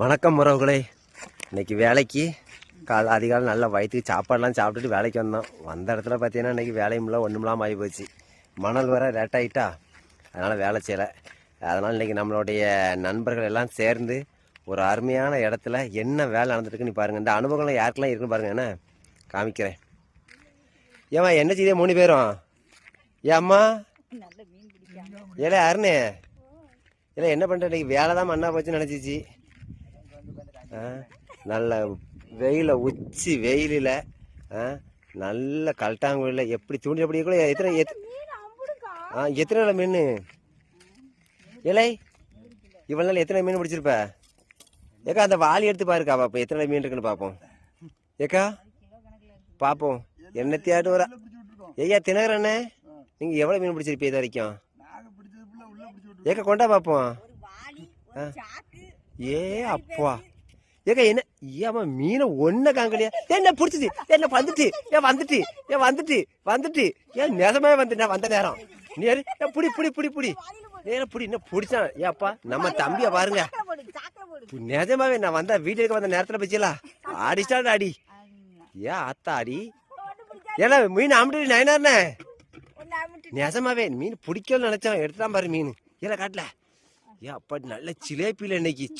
வணக்கம் உறவுகளே. இன்னைக்கு வேலைக்கு காலை அதிகாலை நல்லா வயிற்றுக்கு சாப்பாடுலாம் சாப்பிட்டுட்டு வேலைக்கு வந்தோம். வந்த இடத்துல பார்த்தீங்கன்னா இன்னைக்கு வேலையும் இல்லை ஒன்றும்லாம் ஆகி போச்சு. மணல் வர லேட் ஆகிட்டா அதனால் வேலை செய்யலை. அதனால் இன்னைக்கு நம்மளுடைய நண்பர்கள் எல்லாம் சேர்ந்து ஒரு அருமையான இடத்துல என்ன வேலை நடந்துட்டுருக்குன்னு பாருங்கள் இந்த அனுபவங்கள்லாம் யாருக்கெல்லாம் இருக்குன்னு பாருங்க என்ன? காமிக்கிறேன். ஏம்மா என்ன செய்தே மூணு பேரும்? ஏன் அம்மா. ஏலே அருணே. இல்லை என்ன பண்ணுற இன்னைக்கு வேலை தான் மண்ணா போச்சுன்னு நினச்சிச்சு. நல்ல வெயில உச்சி வெயிலில் நல்ல கல்ட்டாங்குழியில் எப்படி தூண்டி எப்படி கூட எத்தனை எத் ஆ எத்தனை நாள் மீன்? இலை இவ்வளோ நாள் எத்தனை மீன் பிடிச்சிருப்ப? ஏக்கா அந்த வாளி எடுத்து பாருக்கா பாப்போம். எத்தனை மீன் இருக்குன்னு பார்ப்போம் ஏக்கா பார்ப்போம் என்னத்தையாட்டு வர ஐயா தினகரண்ணே நீங்கள் எவ்வளோ மீன் பிடிச்சிருப்பீங்க இது வரைக்கும்? ஏக்கா கொண்டா பார்ப்போம் ஏ அப்பா. ஏக்கா என்ன? ஏமா மீனை ஒன்ன காங்கலையா? என்ன பிடிச்சது என்ன வந்துட்டு? ஏன் வந்துட்டு? ஏன் வந்துட்டு? வந்துட்டு? ஏன் நிஜமே வந்து நான் வந்த நேரம். நீ ஏன் புடி புடி புடி புடி. ஏன் புடி என்ன பிடிச்சான் ஏப்பா நம்ம தம்பிய பாருங்க. நிஜமாவே நான் வந்தா வீட்டுக்கு வந்த நேரத்துல பச்சிலா. ஆடிச்சாடு அடி ஏன் அத்தா அடி ஏன்னா மீன் அம்பிட்டு நயனாருண்ணே நிஜமாவே மீன் பிடிக்கல நினைச்சேன் எடுத்துதான் பாரு மீன். ஏன்னா காட்டல. ஏன் அப்பா நல்ல சிலேப்பில இன்னைக்கு.